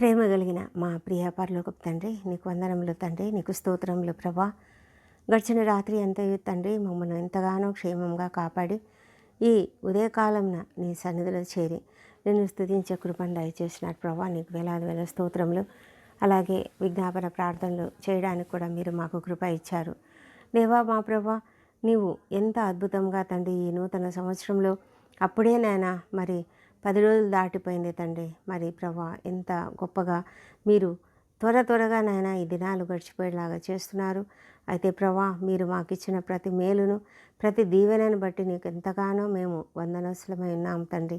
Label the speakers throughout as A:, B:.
A: ప్రేమ కలిగిన మా ప్రియ పరలోకపు తండ్రి నీకు వందనములు తండ్రి నీకు స్తోత్రములు ప్రభా. గడిచిన రాత్రి అంతయు తండ్రి మమ్మల్ని ఎంతగానో క్షేమంగా కాపాడి ఈ ఉదయకాలంన నీ సన్నిధిలో చేరి నేను స్థుతించే కృపను దయచేసినాడు ప్రభా. నీకు వేలాది వేల స్తోత్రములు అలాగే విజ్ఞాపన ప్రార్థనలు చేయడానికి కూడా మీరు మాకు కృప ఇచ్చారు. దేవా మా ప్రభా నీవు ఎంత అద్భుతంగా తండ్రి ఈ నూతన సంవత్సరంలో అప్పుడే నాయన మరి పది రోజులు దాటిపోయింది తండ్రి. మరి ప్రభా ఎంత గొప్పగా మీరు త్వర త్వరగా నాయన ఈ దినాలు గడిచిపోయేలాగా చేస్తున్నారు. అయితే ప్రభా మీరు మాకు ఇచ్చిన ప్రతి మేలును ప్రతి దీవెనను బట్టి నీకు ఎంతగానో మేము వందనస్లమై ఉన్నాం తండ్రి.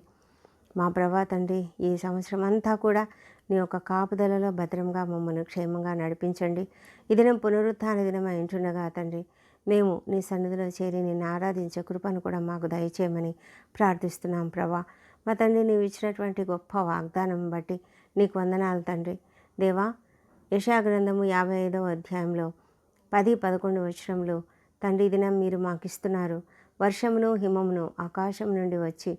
A: మా ప్రభా తండ్రి ఈ సంవత్సరం అంతా కూడా నీ యొక్క కాపుదలలో భద్రంగా మమ్మల్ని క్షేమంగా నడిపించండి. ఈ దినం పునరుత్థాన దినం ఉంటుండగా తండ్రి మేము నీ సన్నిధిలో చేరి నిన్ను ఆరాధించే కృపను కూడా మాకు దయచేయమని ప్రార్థిస్తున్నాం ప్రభా. మా తండ్రి నీవు ఇచ్చినటువంటి గొప్ప వాగ్దానం బట్టి నీకు వందనాలు తండ్రి. దేవా యశాగ్రంథము యాభై ఐదవ అధ్యాయంలో పది పదకొండు వచనంలో తండ్రి దినం మీరు మాకు ఇస్తున్నారు వర్షమును హిమమును ఆకాశం నుండి వచ్చి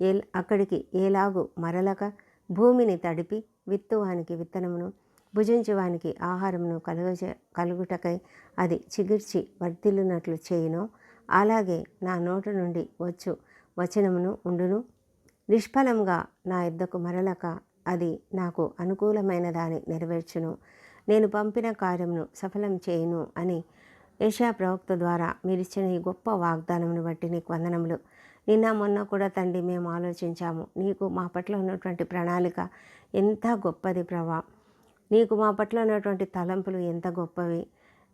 A: ఏ అక్కడికి ఏలాగు మరలక భూమిని తడిపి విత్తువానికి విత్తనమును భుజించువానికి ఆహారమును కలుగచే కలుగుటకై అది చిగిర్చి వర్ధిల్లునట్లు చేయును. అలాగే నా నోట నుండి వచ్చు వచనమును ఉండును. నిష్ఫలంగా నా యుద్ధకు మరలక అది నాకు అనుకూలమైన దాని నెరవేర్చును. నేను పంపిన కార్యమును సఫలం చేయును అని ఏషియా ప్రవక్త ద్వారా మీరిచ్చిన ఈ గొప్ప వాగ్దానమును బట్టి నీకు వందనములు. నిన్న మొన్న కూడా తండ్రి మేము ఆలోచించాము. నీకు మా పట్ల ఉన్నటువంటి ప్రణాళిక ఎంత గొప్పది ప్రభా? నీకు మా పట్ల ఉన్నటువంటి తలంపులు ఎంత గొప్పవి?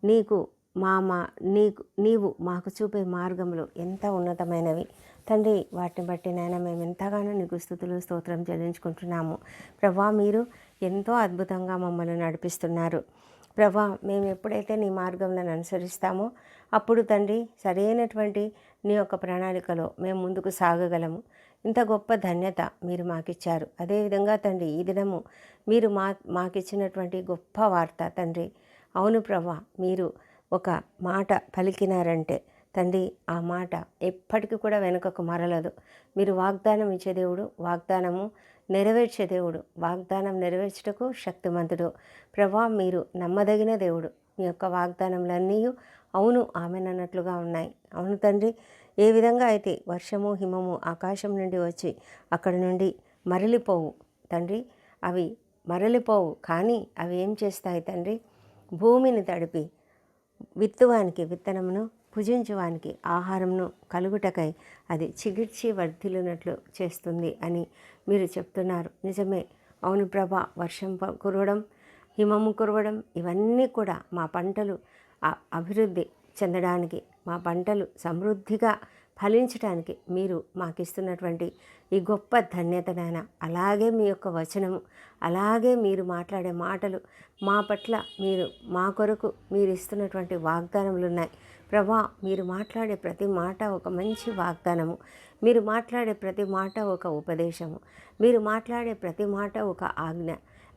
A: నీకు మా మా నీకు నీవు మాకు చూపే మార్గములు ఎంత ఉన్నతమైనవి. తండ్రి వాటిని బట్టి నాయన మేము ఎంతగానో నీకు స్థుతులు స్తోత్రం చెల్లించుకుంటున్నాము. ప్రభా మీరు ఎంతో అద్భుతంగా మమ్మల్ని నడిపిస్తున్నారు. ప్రభా మేము ఎప్పుడైతే నీ మార్గంలో అనుసరిస్తామో అప్పుడు తండ్రి సరైనటువంటి నీ యొక్క ప్రణాళికలో మేము ముందుకు సాగగలము. ఇంత గొప్ప ధన్యత మీరు మాకిచ్చారు. అదేవిధంగా తండ్రి ఈ దినము మీరు మా మాకిచ్చినటువంటి గొప్ప వార్త తండ్రి. అవును ప్రభా మీరు ఒక మాట పలికినారంటే తండ్రి ఆ మాట ఎప్పటికీ కూడా వెనుకకు మరలదు. మీరు వాగ్దానం ఇచ్చే దేవుడు వాగ్దానము నెరవేర్చే దేవుడు. వాగ్దానం నెరవేర్చుటకు శక్తిమంతుడు. ప్రభా మీరు నమ్మదగిన దేవుడు. మీ యొక్క వాగ్దానములన్నీ అవును ఆమెనన్నట్లుగా ఉన్నాయి. అవును తండ్రి ఏ విధంగా అయితే వర్షము హిమము ఆకాశం నుండి వచ్చి అక్కడి నుండి మరలిపోవు తండ్రి అవి మరలిపోవు. కానీ అవి ఏం చేస్తాయి తండ్రి? భూమిని తడిపి విత్తువానికి విత్తనమును భుజించువానికి ఆహారంను కలుగుటకై అది చిగిర్చి వర్ధిల్లునట్లు చేస్తుంది అని మీరు చెప్తున్నారు. నిజమే. అవును ప్రభా వర్షం కురవడం హిమము కురవడం ఇవన్నీ కూడా మా పంటలు అభివృద్ధి చెందడానికి మా పంటలు సమృద్ధిగా ఫలించడానికి మీరు మాకు ఇస్తున్నటువంటి ఈ గొప్ప ధన్యతనైనా అలాగే మీ యొక్క వచనము అలాగే మీరు మాట్లాడే మాటలు మా పట్ల మీరు మా కొరకు మీరు ఇస్తున్నటువంటి వాగ్దానములు ఉన్నాయి. ప్రభా మీరు మాట్లాడే ప్రతి మాట ఒక మంచి వాగ్దానము. మీరు మాట్లాడే ప్రతి మాట ఒక ఉపదేశము. మీరు మాట్లాడే ప్రతి మాట ఒక ఆజ్ఞ.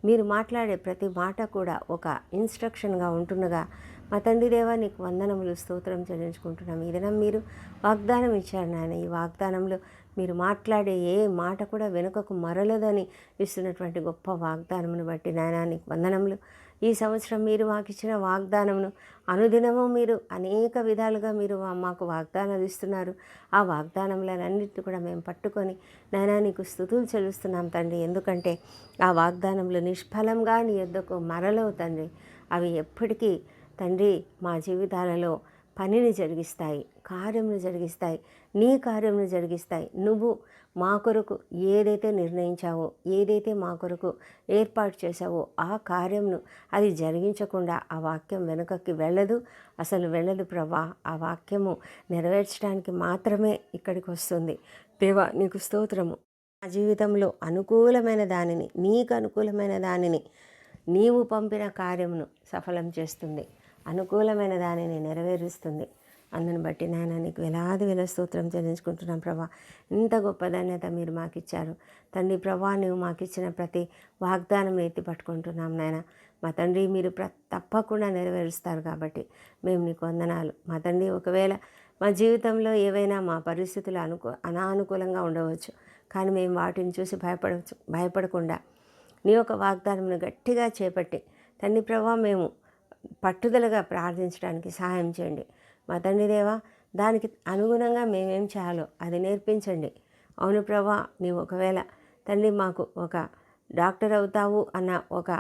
A: మీరు మాట్లాడే ప్రతి మాట కూడా ఒక ఇన్స్ట్రక్షన్గా ఉంటుండగా మా తండ్రి దేవా నీకు వందనములు స్తోత్రం చెల్లించుకుంటున్నాం ఏదైనా మీరు వాగ్దానం ఇచ్చారు నాయన. ఈ వాగ్దానంలో మీరు మాట్లాడే ఏ మాట కూడా వెనుకకు మరలదని ఇస్తున్నటువంటి గొప్ప వాగ్దానమును బట్టి నాయన నీకు వందనములు. ఈ సంవత్సరం మీరు మాకు ఇచ్చిన వాగ్దానమును అనుదినము మీరు అనేక విధాలుగా మీరు మాకు వాగ్దానాలు ఇస్తున్నారు. ఆ వాగ్దానములన్నింటినీ కూడా మేము పట్టుకొని నాయనా నీకు స్థుతులు చెల్లిస్తున్నాం తండ్రి. ఎందుకంటే ఆ వాగ్దానములు నిష్ఫలంగా నీ యొద్దకు మరలవు తండ్రి. అవి ఎప్పటికీ తండ్రి మా జీవితాలలో పనిని జరిగిస్తాయి కార్యమును జరిగిస్తాయి నీ కార్యమును జరిగిస్తాయి. నువ్వు మా కొరకు ఏదైతే నిర్ణయించావో ఏదైతే మా కొరకు ఏర్పాటు చేశావో ఆ కార్యంను అది జరిగించకుండా ఆ వాక్యం వెనుకకి వెళ్ళదు. అసలు వెళ్ళదు ప్రభా. ఆ వాక్యము నెరవేర్చడానికి మాత్రమే ఇక్కడికి వస్తుంది. దేవా నీకు స్తోత్రము. నా జీవితంలో అనుకూలమైన దానిని నీకు అనుకూలమైన దానిని నీవు పంపిన కార్యమును సఫలం చేస్తుంది. అనుకూలమైన దానిని నెరవేరుస్తుంది. అందుని బట్టి నాయన నీకు వేలాది వేల స్తోత్రం చెల్లించుకుంటున్నాం ప్రభా. ఇంత గొప్ప ధన్యత మీరు మాకు ఇచ్చారు తండ్రి ప్రభా నువ్వు మాకు ఇచ్చిన ప్రతి వాగ్దానం ఎత్తి పట్టుకుంటున్నాం నాయన. మా తండ్రి మీరు ప్ర తప్పకుండా నెరవేరుస్తారు కాబట్టి మేము నీకు వందనాలు. మా తండ్రి ఒకవేళ మా జీవితంలో ఏవైనా మా పరిస్థితులు అనుకూ అనానుకూలంగా ఉండవచ్చు కానీ మేము వాటిని చూసి భయపడవచ్చు భయపడకుండా నీ యొక్క వాగ్దానమును గట్టిగా చేపట్టి తండ్రి ప్రభా మేము పట్టుదలగా ప్రార్థించడానికి సహాయం చేయండి. మా తండ్రి దేవా దానికి అనుగుణంగా మేమేం చేయాలో అది నేర్పించండి. అవును ప్రభా నీవు ఒకవేళ తండ్రి మాకు ఒక డాక్టర్ అవుతావు అన్న ఒక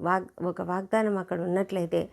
A: వాగ్ ఒక వాగ్దానం అక్కడ ఉన్నట్లయితే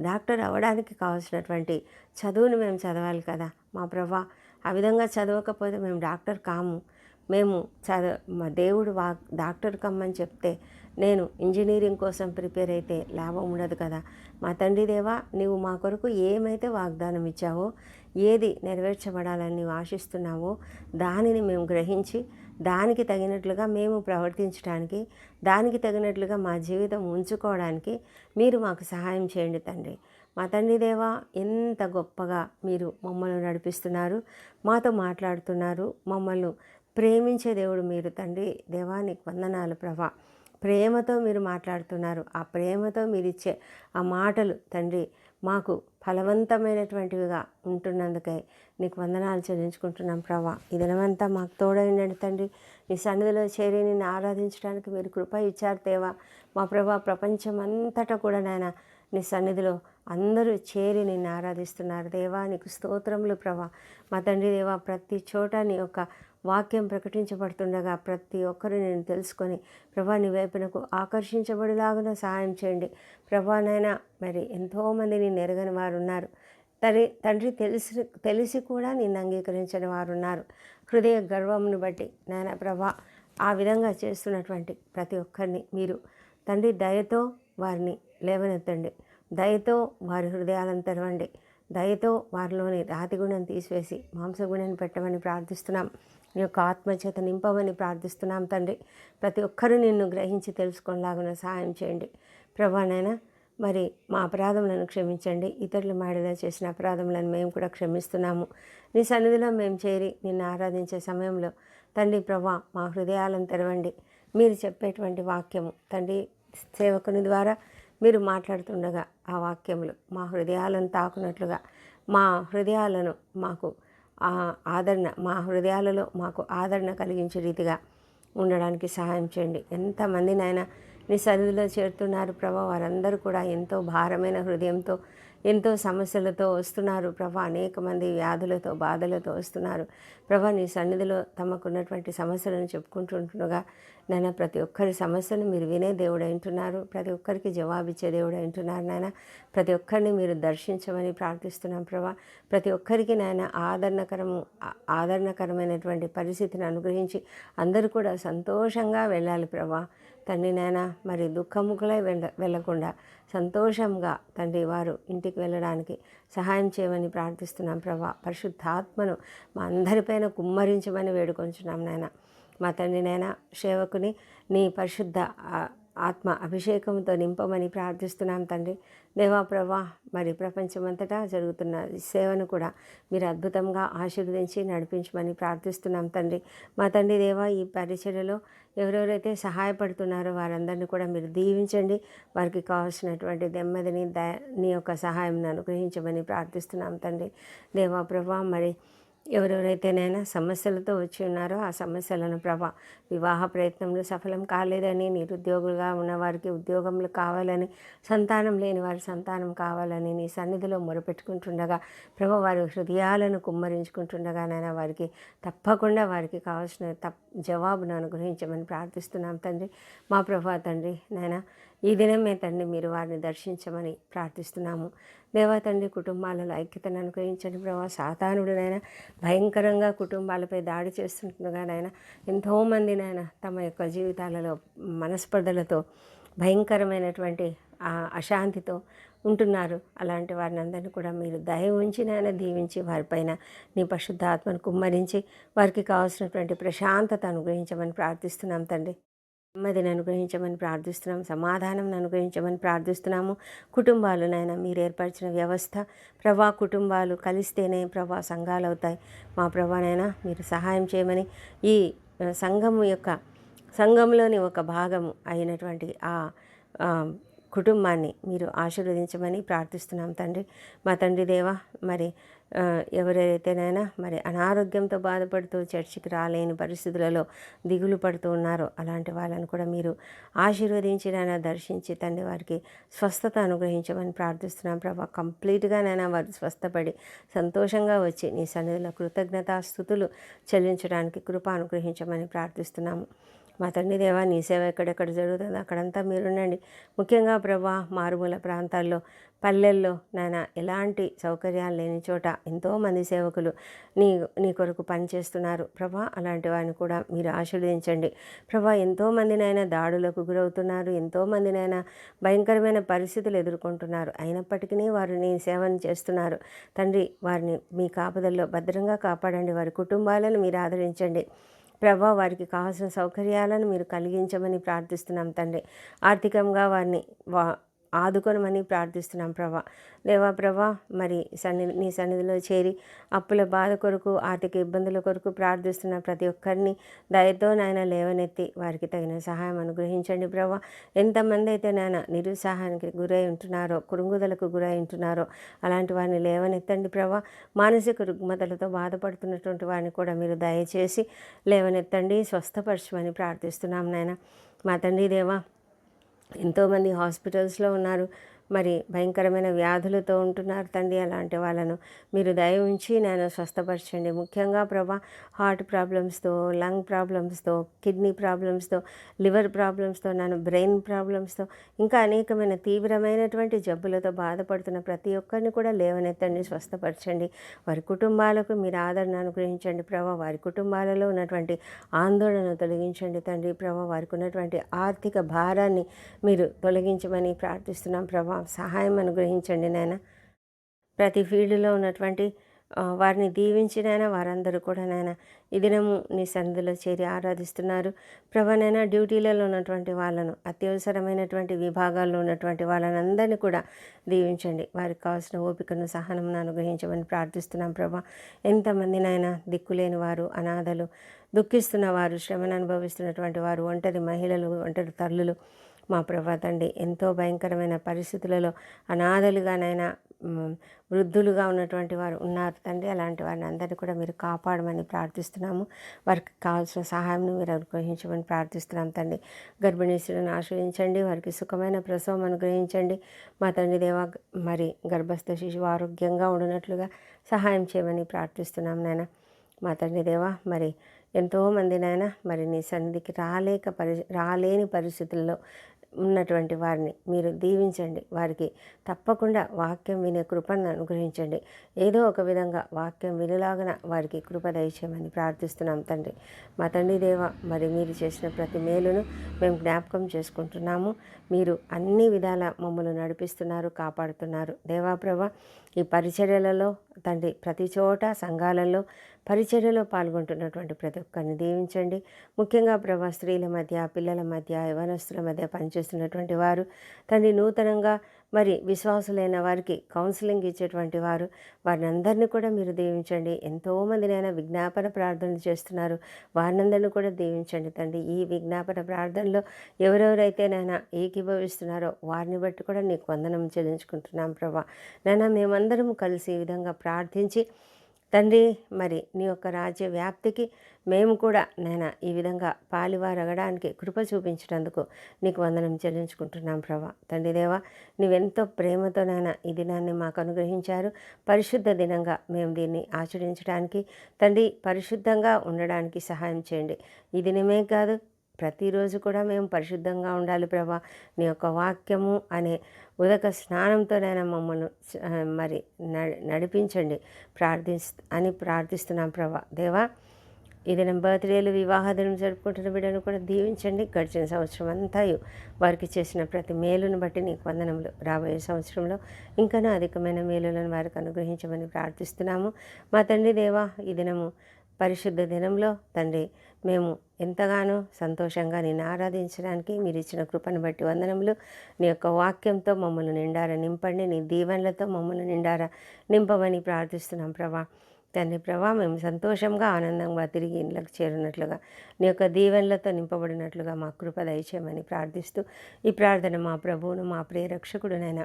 A: డాక్టర్ అవ్వడానికి కావాల్సినటువంటి చదువును మేము చదవాలి కదా. మా ప్రభా ఆ విధంగా చదవకపోతే మేము డాక్టర్ కాము. మేము చదవ మా దేవుడు వా డాక్టర్ కమ్మని చెప్తే నేను ఇంజనీరింగ్ కోసం ప్రిపేర్ అయితే లాభం ఉండదు కదా. మా తండ్రి దేవా నీవు మా కొరకు ఏమైతే వాగ్దానం ఇచ్చావో ఏది నెరవేర్చబడాలని నీవు ఆశిస్తున్నావో దానిని మేము గ్రహించి దానికి తగినట్లుగా మేము ప్రవర్తించడానికి దానికి తగినట్లుగా మా జీవితం ఉంచుకోవడానికి మీరు మాకు సహాయం చేయండి తండ్రి. మా తండ్రి దేవా ఎంత గొప్పగా మీరు మమ్మల్ని నడిపిస్తున్నారు మాతో మాట్లాడుతున్నారు మమ్మల్ని ప్రేమించే దేవుడు మీరు తండ్రి. దేవానికి వందనాలు ప్రభా. ప్రేమతో మీరు మాట్లాడుతున్నారు. ఆ ప్రేమతో మీరు ఇచ్చే ఆ మాటలు తండ్రి మాకు ఫలవంతమైనటువంటివిగా ఉంటున్నందుకై నీకు వందనాలు చెల్లించుకుంటున్నాం ప్రభా. ఇదనమంతా మాకు తోడైండండి తండ్రి. నీ సన్నిధిలో చేరి నిన్ను ఆరాధించడానికి మీరు కృప ఇచ్చారు తేవా మా ప్రభా ప్రపంచం అంతటా కూడా నాయన నీ సన్నిధిలో అందరూ చేరి నిన్ను ఆరాధిస్తున్నారు దేవా. నీకు స్తోత్రములు ప్రభా. మా తండ్రి దేవా ప్రతి చోట నీ యొక్క వాక్యం ప్రకటించబడుతుండగా ప్రతి ఒక్కరు నేను తెలుసుకొని ప్రభా నీ వైపునకు ఆకర్షించబడిలాగున సహాయం చేయండి. ప్రభానైనా మరి ఎంతోమంది నేను ఎరగని వారు ఉన్నారు తరి తండ్రి తెలిసి తెలిసి కూడా నిన్ను అంగీకరించని వారు ఉన్నారు హృదయ గర్వంను బట్టి నాయన ప్రభా ఆ విధంగా చేస్తున్నటువంటి ప్రతి ఒక్కరిని మీరు తండ్రి దయతో వారిని లేవనెత్తండి. దయతో వారి హృదయాలను తెరవండి. దయతో వారిలోని రాతి గుణం తీసివేసి మాంసగుణాన్ని పెట్టమని ప్రార్థిస్తున్నాం. నీ యొక్క ఆత్మచేత నింపమని ప్రార్థిస్తున్నాం తండ్రి. ప్రతి ఒక్కరూ నిన్ను గ్రహించి తెలుసుకునేలాగున సహాయం చేయండి. ప్రభానైనా మరి మా అపరాధములను క్షమించండి. ఇతరుల మాడిలో చేసిన అపరాధములను మేము కూడా క్షమిస్తున్నాము. నీ సన్నిధిలో మేము చేరి నిన్ను ఆరాధించే సమయంలో తండ్రి ప్రభా మా హృదయాలను తెరవండి. మీరు చెప్పేటువంటి వాక్యము తండ్రి సేవకుని ద్వారా మీరు మాట్లాడుతుండగా ఆ వాక్యములు మా హృదయాలను తాకునట్లుగా మా హృదయాలను మాకు ఆదరణ మా హృదయాలలో మాకు ఆదరణ కలిగించే రీతిగా ఉండడానికి సహాయం చేయండి. ఎంతమంది నాయన నీ సన్నిధిలో చేరుతున్నారు ప్రభా వారందరూ కూడా ఎంతో భారమైన హృదయంతో ఎంతో సమస్యలతో వస్తున్నారు ప్రభా అనేక మంది వ్యాధులతో బాధలతో వస్తున్నారు. ప్రభా నీ సన్నిధిలో తమకున్నటువంటి సమస్యలను చెప్పుకుంటుండగా నాయన ప్రతి ఒక్కరి సమస్యను మీరు వినే దేవుడు అంటున్నారు ప్రతి ఒక్కరికి జవాబిచ్చే దేవుడు అంటున్నారు నాయన ప్రతి ఒక్కరిని మీరు దర్శించమని ప్రార్థిస్తున్నాం ప్రభా. ప్రతి ఒక్కరికి నాయన ఆదరణకరము ఆదరణకరమైనటువంటి పరిస్థితిని అనుగ్రహించి అందరూ కూడా సంతోషంగా వెళ్ళాలి ప్రభా. తండ్రి నాయన మరి దుఃఖముఖులై వెళ్ళ వెళ్ళకుండా సంతోషంగా తండ్రి వారు ఇంటికి వెళ్ళడానికి సహాయం చేయమని ప్రార్థిస్తున్నాం ప్రభా. పరిశుద్ధాత్మను మా అందరిపైన కుమ్మరించమని వేడుకొంచున్నాం నాయన మా తండ్రి సేవకుని నీ పరిశుద్ధ ఆత్మ అభిషేకంతో నింపమని ప్రార్థిస్తున్నాం తండ్రి. దేవా ప్రభా మరి ప్రపంచమంతటా జరుగుతున్న సేవను కూడా మీరు అద్భుతంగా ఆశీర్వదించి నడిపించమని ప్రార్థిస్తున్నాం తండ్రి. మా తండ్రి దేవా ఈ పరిచర్యలో ఎవరెవరైతే సహాయపడుతున్నారో వారందరినీ కూడా మీరు దీవించండి. వారికి కావాల్సినటువంటి నెమ్మదిని ద నీ యొక్క సహాయం అనుగ్రహించమని ప్రార్థిస్తున్నాం తండ్రి. దేవా ప్రభా మరి ఎవరెవరైతేనైనా సమస్యలతో వచ్చి ఉన్నారో ఆ సమస్యలను ప్రభా వివాహ ప్రయత్నంలో సఫలం కాలేదని నిరుద్యోగులుగా ఉన్నవారికి ఉద్యోగములు కావాలని సంతానం లేని వారి సంతానం కావాలని నీ సన్నిధిలో మొరపెట్టుకుంటుండగా ప్రభా వారి హృదయాలను కుమ్మరించుకుంటుండగా నాయన వారికి తప్పకుండా వారికి కావాల్సిన తప్ జవాబును అనుగ్రహించమని ప్రార్థిస్తున్నాం తండ్రి. మా ప్రభా తండ్రి నాయన ఈ దినమే తండ్రి మీరు వారిని దర్శించమని ప్రార్థిస్తున్నాము. దేవా తండ్రి కుటుంబాలలో ఐక్యతను అనుగ్రహించండి ప్రభా. సాతానుడినైనా భయంకరంగా కుటుంబాలపై దాడి చేస్తుండగా నాయన ఎంతోమంది నాయన తమ యొక్క జీవితాలలో మనస్పర్ధలతో భయంకరమైనటువంటి అశాంతితో ఉంటున్నారు. అలాంటి వారిని అందరినీ కూడా మీరు దయ ఉంచి నాయన దీవించి వారిపైన నీ పరిశుద్ధ ఆత్మను కుమ్మరించి వారికి కావాల్సినటువంటి ప్రశాంతత అనుగ్రహించమని ప్రార్థిస్తున్నాం తండ్రి. నెమ్మదిని అనుగ్రహించమని ప్రార్థిస్తున్నాము సమాధానం అనుగ్రహించమని ప్రార్థిస్తున్నాము. కుటుంబాలు నాయన మీరు ఏర్పరిచిన వ్యవస్థ ప్రభా కుటుంబాలు కలిస్తేనే ప్రభా సంఘాలు అవుతాయి మా ప్రభానైనా మీరు సహాయం చేయమని ఈ సంఘం యొక్క సంఘంలోని ఒక భాగము అయినటువంటి ఆ కుటుంబాన్ని మీరు ఆశీర్వదించమని ప్రార్థిస్తున్నాం తండ్రి. మా తండ్రి దేవా మరి ఎవరైతేనైనా మరి అనారోగ్యంతో బాధపడుతూ చర్చికి రాలేని పరిస్థితులలో దిగులు పడుతూ ఉన్నారో అలాంటి వాళ్ళని కూడా మీరు ఆశీర్వదించినైనా దర్శించి తండ్రి వారికి స్వస్థత అనుగ్రహించమని ప్రార్థిస్తున్నాం. ప్రభా కంప్లీట్గానైనా వారు స్వస్థపడి సంతోషంగా వచ్చి నీ సన్నిధిలో కృతజ్ఞతాస్థుతులు చెల్లించడానికి కృప అనుగ్రహించమని ప్రార్థిస్తున్నాము. మా తండ్రి దేవా నీ సేవ ఎక్కడెక్కడ జరుగుతుందో అక్కడంతా మీరుండండి. ముఖ్యంగా ప్రభా మారుమూల ప్రాంతాల్లో పల్లెల్లో నాయన ఎలాంటి సౌకర్యాలు లేని చోట ఎంతోమంది సేవకులు నీ నీ కొరకు పనిచేస్తున్నారు. ప్రభా అలాంటి వారిని కూడా మీరు ఆశీర్వదించండి. ప్రభా ఎంతోమందినైనా దాడులకు గురవుతున్నారు. ఎంతోమందినైనా భయంకరమైన పరిస్థితులు ఎదుర్కొంటున్నారు. అయినప్పటికీ వారు నీ సేవను చేస్తున్నారు. తండ్రి వారిని మీ కాపుదల్లో భద్రంగా కాపాడండి. వారి కుటుంబాలను మీరు ఆదరించండి. ప్రభా వారికి కావాల్సిన సౌకర్యాలను మీరు కలిగించమని ప్రార్థిస్తున్నాం తండ్రి. ఆర్థికంగా వారిని వా ఆదుకొనమని ప్రార్థిస్తున్నాం ప్రభా. లేవా ప్రభా మరి సన్ని నీ సన్నిధిలో చేరి అప్పుల బాధ కొరకు ఆర్థిక ఇబ్బందుల కొరకు ప్రార్థిస్తున్న ప్రతి ఒక్కరిని దయతో నాయన లేవనెత్తి వారికి తగిన సహాయం అనుగ్రహించండి ప్రభా. ఎంతమంది అయితే నాయన నిరుత్సాహానికి గురై ఉంటున్నారో కురుంగుదలకు గురై ఉంటున్నారో అలాంటి వారిని లేవనెత్తండి ప్రభా. మానసిక రుగ్మతలతో బాధపడుతున్నటువంటి వారిని కూడా మీరు దయచేసి లేవనెత్తండి స్వస్థపరచమని ప్రార్థిస్తున్నాం నాయన. మా తండ్రి దేవా ఎంతోమంది హాస్పిటల్స్లో ఉన్నారు. మరి భయంకరమైన వ్యాధులతో ఉంటున్నారు తండ్రి. అలాంటి వాళ్ళను మీరు దయ ఉంచి నేను స్వస్థపరచండి. ముఖ్యంగా ప్రభా హార్ట్ ప్రాబ్లమ్స్తో లంగ్ ప్రాబ్లమ్స్తో కిడ్నీ ప్రాబ్లమ్స్తో లివర్ ప్రాబ్లమ్స్తో నన్ను బ్రెయిన్ ప్రాబ్లమ్స్తో ఇంకా అనేకమైన తీవ్రమైనటువంటి జబ్బులతో బాధపడుతున్న ప్రతి ఒక్కరిని కూడా లేవనెత్తండి స్వస్థపరచండి. వారి కుటుంబాలకు మీరు ఆదరణ అనుగ్రహించండి ప్రభా. వారి కుటుంబాలలో ఉన్నటువంటి ఆందోళనను తొలగించండి తండ్రి ప్రభా. వారికి ఉన్నటువంటి ఆర్థిక భారాన్ని మీరు తొలగించమని ప్రార్థిస్తున్నాం ప్రభా. సహాయం అనుగ్రహించండి నాయన. ప్రతి ఫీల్డ్లో ఉన్నటువంటి వారిని దీవించినైనా వారందరూ కూడా నాయన ఈ దినము నీ సన్నిధిలో చేరి ఆరాధిస్తున్నారు. ప్రభనైనా డ్యూటీలలో ఉన్నటువంటి వాళ్ళను అత్యవసరమైనటువంటి విభాగాల్లో ఉన్నటువంటి వాళ్ళని అందరినీ కూడా దీవించండి. వారికి కావాల్సిన ఓపికను సహనమును అనుగ్రహించమని ప్రార్థిస్తున్నాం ప్రభా. ఎంతమంది నాయన దిక్కులేని వారు అనాథలు దుఃఖిస్తున్న వారు శ్రమను అనుభవిస్తున్నటువంటి వారు ఒంటరి మహిళలు ఒంటరి తల్లులు మా ప్రభా తండ్రి ఎంతో భయంకరమైన పరిస్థితులలో అనాథలుగానైనా వృద్ధులుగా ఉన్నటువంటి వారు ఉన్నారు తండ్రి. అలాంటి వారిని అందరినీ కూడా మీరు కాపాడమని ప్రార్థిస్తున్నాము. వారికి కావాల్సిన సహాయం మీరు అనుగ్రహించమని ప్రార్థిస్తున్నాం తండ్రి. గర్భిణీశ్వరుని ఆశ్రయించండి. వారికి సుఖమైన ప్రసవం అనుగ్రహించండి. మా తండ్రి దేవా మరి గర్భస్థ శిశువు ఆరోగ్యంగా ఉండినట్లుగా సహాయం చేయమని ప్రార్థిస్తున్నాం నాయన. మా తండ్రి దేవా మరి ఎంతోమంది నాయన మరి నీ సన్నిధికి రాలేక పరి రాలేని పరిస్థితుల్లో ఉన్నటువంటి వారిని మీరు దీవించండి. వారికి తప్పకుండా వాక్యం వినే కృపను అనుగ్రహించండి. ఏదో ఒక విధంగా వాక్యం వినలాగన వారికి కృప దయచేయమని ప్రార్థిస్తున్నాం తండ్రి. మా తండ్రి దేవ మరి మీరు చేసిన ప్రతి మేలును మేము జ్ఞాపకం చేసుకుంటున్నాము. మీరు అన్ని విధాల మమ్మల్ని నడిపిస్తున్నారు కాపాడుతున్నారు. దేవాప్రభ ఈ పరిచర్యలలో తండ్రి ప్రతి చోట సంఘాలలో పరిచర్యలో పాల్గొంటున్నటువంటి ప్రతి ఒక్కరిని దీవించండి. ముఖ్యంగా ప్రభా స్త్రీల మధ్య పిల్లల మధ్య యవనస్తుల మధ్య పనిచేస్తున్నటువంటి వారు తండ్రి నూతనంగా మరి విశ్వాసులైన వారికి కౌన్సిలింగ్ ఇచ్చేటువంటి వారు వారిని అందరినీ కూడా మీరు దీవించండి. ఎంతోమందినైనా విజ్ఞాపన ప్రార్థనలు చేస్తున్నారు. వారినందరినీ కూడా దీవించండి తండ్రి. ఈ విజ్ఞాపన ప్రార్థనలో ఎవరెవరైతే నైనా ఏకీభవిస్తున్నారో వారిని బట్టి కూడా నీకు వందనం చెల్లించుకుంటున్నాం ప్రభా. నైనా మేమందరం కలిసి ఈ విధంగా ప్రార్థించి తండ్రి మరి నీ యొక్క రాజ్య వ్యాప్తికి మేము కూడా నాయన ఈ విధంగా పాలివారగడానికి కృప చూపించినందుకు నీకు వందనం చెల్లించుకుంటున్నాం ప్రభా. తండ్రి దేవా నీవెంతో ప్రేమతో నాయన ఈ దినాన్ని మాకు అనుగ్రహించారు. పరిశుద్ధ దినంగా మేము దీన్ని ఆచరించడానికి తండ్రి పరిశుద్ధంగా ఉండడానికి సహాయం చేయండి. ఈ దినమే కాదు ప్రతిరోజు కూడా మేము పరిశుద్ధంగా ఉండాలి ప్రభా. నీ యొక్క వాక్యము అనే ఉదక స్నానంతోనైనా మమ్మల్ని మరి న- నడిపించండి. ప్రార్థిస్ అని ప్రార్థిస్తున్నాం ప్రభా. దేవా ఇది నేను బర్త్డేలు వివాహ దినం జరుపుకుంటున్న బిడ్డను కూడా దీవించండి. గడిచిన సంవత్సరం అంతా వారికి చేసిన ప్రతి మేలును బట్టి నీకు వందనములు. రాబోయే సంవత్సరంలో ఇంకనూ అధికమైన మేలులను వారికి అనుగ్రహించమని ప్రార్థిస్తున్నాము. మా తండ్రి దేవా ఈ దినము పరిశుద్ధ దినంలో తండ్రి మేము ఎంతగానో సంతోషంగా నేను ఆరాధించడానికి మీరు ఇచ్చిన కృపను బట్టి వందనములు. నీ యొక్క వాక్యంతో మమ్మల్ని నిండారా? నింపండి. నీ దీవెనలతో మమ్మల్ని నిండారా? నింపమని ప్రార్థిస్తున్నాం ప్రభా. తండ్రి ప్రభా మేము సంతోషంగా ఆనందంగా తిరిగి ఇండ్లకు చేరినట్లుగా నీ యొక్క దీవెనలతో నింపబడినట్లుగా మా కృప దయచేయమని ప్రార్థిస్తూ ఈ ప్రార్థన మా ప్రభువును మా ప్రియరక్షకుడునైనా